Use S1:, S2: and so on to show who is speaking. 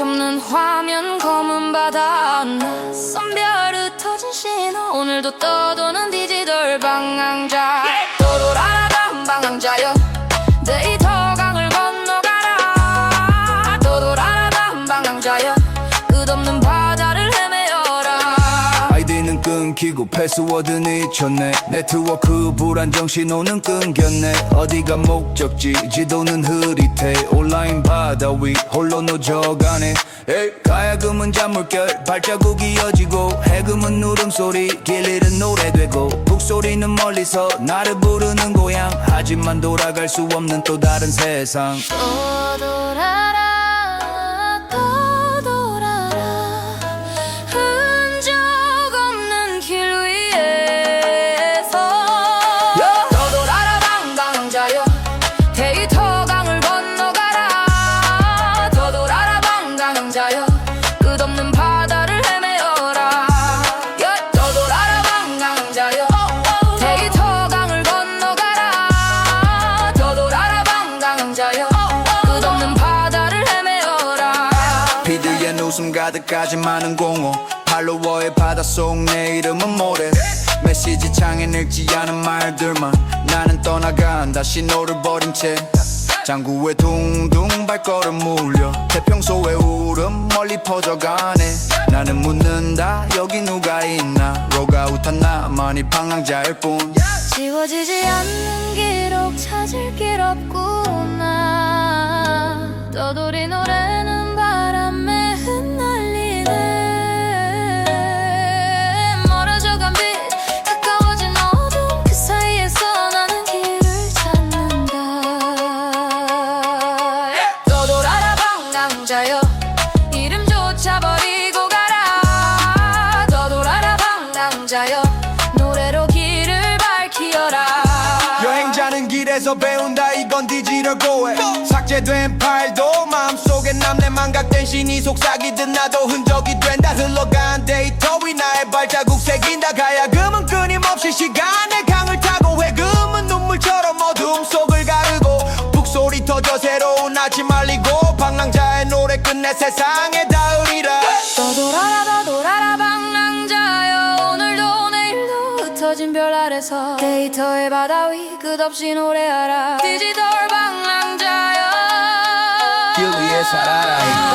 S1: 없는 화면 검은 바다 낯선 별 흩어진 신호. 오늘도 떠도는 디지털 방황자. 도도라라밤 방황자여. 데이터 강을 건너가라. 도도라라밤 방황자여. 끝없는 바
S2: 끊기고 패스워드는 잊혔네. 네트워크 불안정 신호는 끊겼네. 어디가 목적지? 지도는 흐릿해. 온라인 바다 위 홀로 노져가네. 가야금은 잔물결. 발자국 이어지고 해금은 울음소리. 길 잃은 노래되고 북소리는 멀리서 나를 부르는 고향. 하지만 돌아갈 수 없는 또 다른 세상 웃음 가득까지 많은 공허. 팔로워의 바닷속 내 이름은 모래. 메시지 창에 늙지 않은 말들만 나는 떠나간다 신호를 버린 채. 장구에 둥둥 발걸음 울려. 태평소의 울음 멀리 퍼져가네. 나는 묻는다 여기 누가 있나. 로가웃한 나만이 방랑자일 뿐.
S1: 지워지지 않는 기록 찾을 길 없구나. 떠돌이 노 방랑자여 이름조차 버리고 가라. 떠돌아라 방랑자여. 노래로 길을 밝히어라.
S2: 여행자는 길에서 배운다 이건 디지털 고해. 삭제된 파일도 마음속에 남내 망각된 신이 속삭이듯 나도 흔적이 된다. 흘러간 데이터 위 나의 발자국 새긴다 가야 노래 끝내 세상에 닿으리라.
S1: 떠돌아라 떠돌아라 방랑자여. 오늘도 내일도 흩어진 별 아래서 데이터의 바다 위 끝없이 노래하라. 디지털 방랑자여.
S2: 길 위에 살아라